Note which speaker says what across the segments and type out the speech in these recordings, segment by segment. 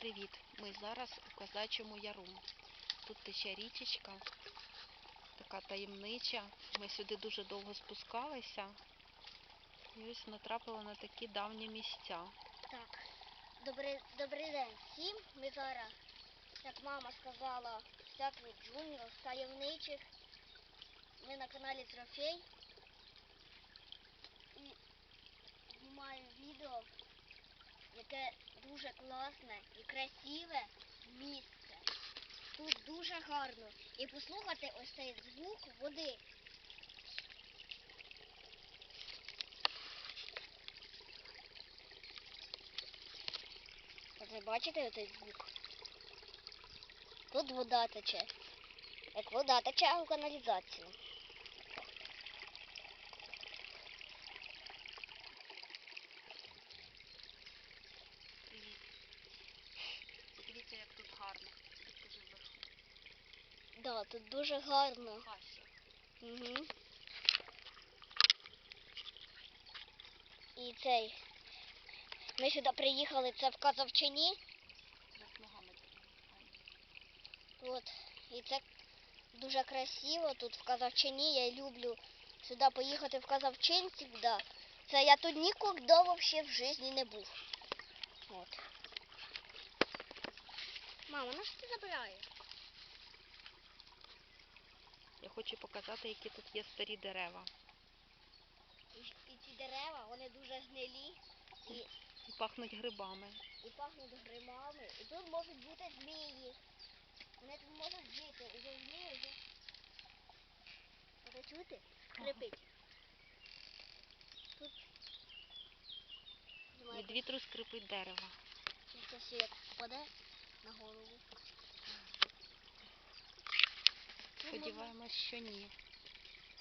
Speaker 1: привіт! Ми зараз у Козачому Яру. Тут тече річечка, така таємнича. Ми сюди дуже довго спускалися. І ось натрапили на такі давні місця.
Speaker 2: Так, добрий, добрий день всім. Ми зараз, як мама сказала, всяких джунглях, таємничих. Ми на каналі Трофей. І знімаю відео, яке дуже класне і красиве місце. Тут дуже гарно. І послухати ось цей звук води. От ви бачите оцей звук? Тут вода тече. Як вода тече у каналізацію.
Speaker 1: Привіт. Подивіться, як тут гарно. Підкажи вверху.
Speaker 2: Да, тут дуже гарно. Угу. І цей. Ми сюди приїхали, це в
Speaker 1: такі.
Speaker 2: От. І це дуже красиво тут в Казавчині. Я люблю сюди поїхати в Казавчин завжди. Це я тут ніколи взагалі в житті не був. От. Мама, на що ти забираєш?
Speaker 1: Я хочу показати, які тут є старі дерева.
Speaker 2: І, і ці дерева, вони дуже гнилі і,
Speaker 1: І пахнуть грибами.
Speaker 2: і пахнуть гримами. І тут можуть бути змії. Вони тут можуть жити. Уже змії вже. Це чути? Скрипить. Тут.
Speaker 1: Від вітру скрипить дерево.
Speaker 2: Якщо світ впаде на голову.
Speaker 1: Сподіваємось, що ні.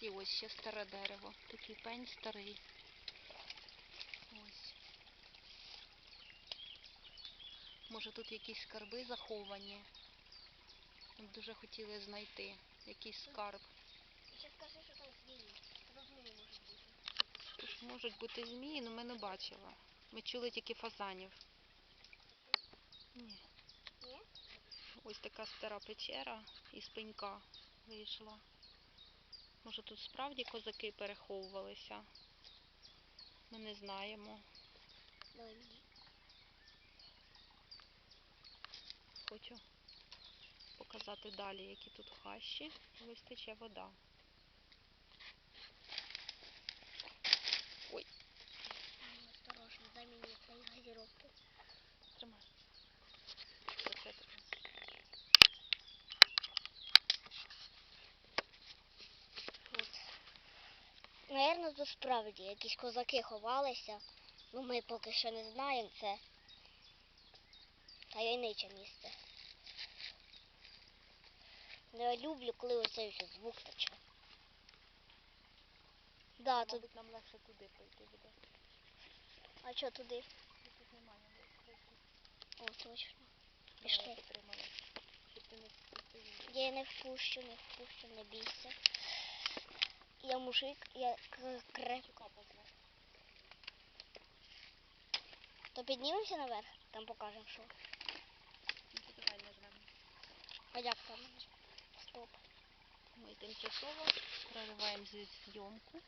Speaker 1: І ось ще старе дерево. Такий пень старий. Ось. Може тут якісь скарби заховані. Ми б дуже хотіли знайти якийсь скарб.
Speaker 2: Ще скажи, що там змії. Тут змії можуть бути.
Speaker 1: Тут можуть бути змії, але ми не бачили. Ми чули тільки фазанів. Ні.
Speaker 2: Ні?
Speaker 1: Ось така стара печера із пенька вийшла. Може тут справді козаки переховувалися? Ми не знаємо. Хочу показати далі, які тут хащі. Ось тече вода.
Speaker 2: Наверно, тут справді якісь козаки ховалися. Ну ми поки що не знаємо це. Місце. Ну, я люблю, коли оцей ще звук тече. Да, тут.
Speaker 1: Нам легше туди пройти буде.
Speaker 2: А що туди?
Speaker 1: Тут немає.
Speaker 2: О, точно. Пішли.
Speaker 1: не.
Speaker 2: Я не впущу, не впущу, не бійся. Я мужик, я к- креп. То піднімемося наверх, там покажемо, що.
Speaker 1: Ну.
Speaker 2: А як там? Стоп.
Speaker 1: Ми тимчасово прориваємо зйомку.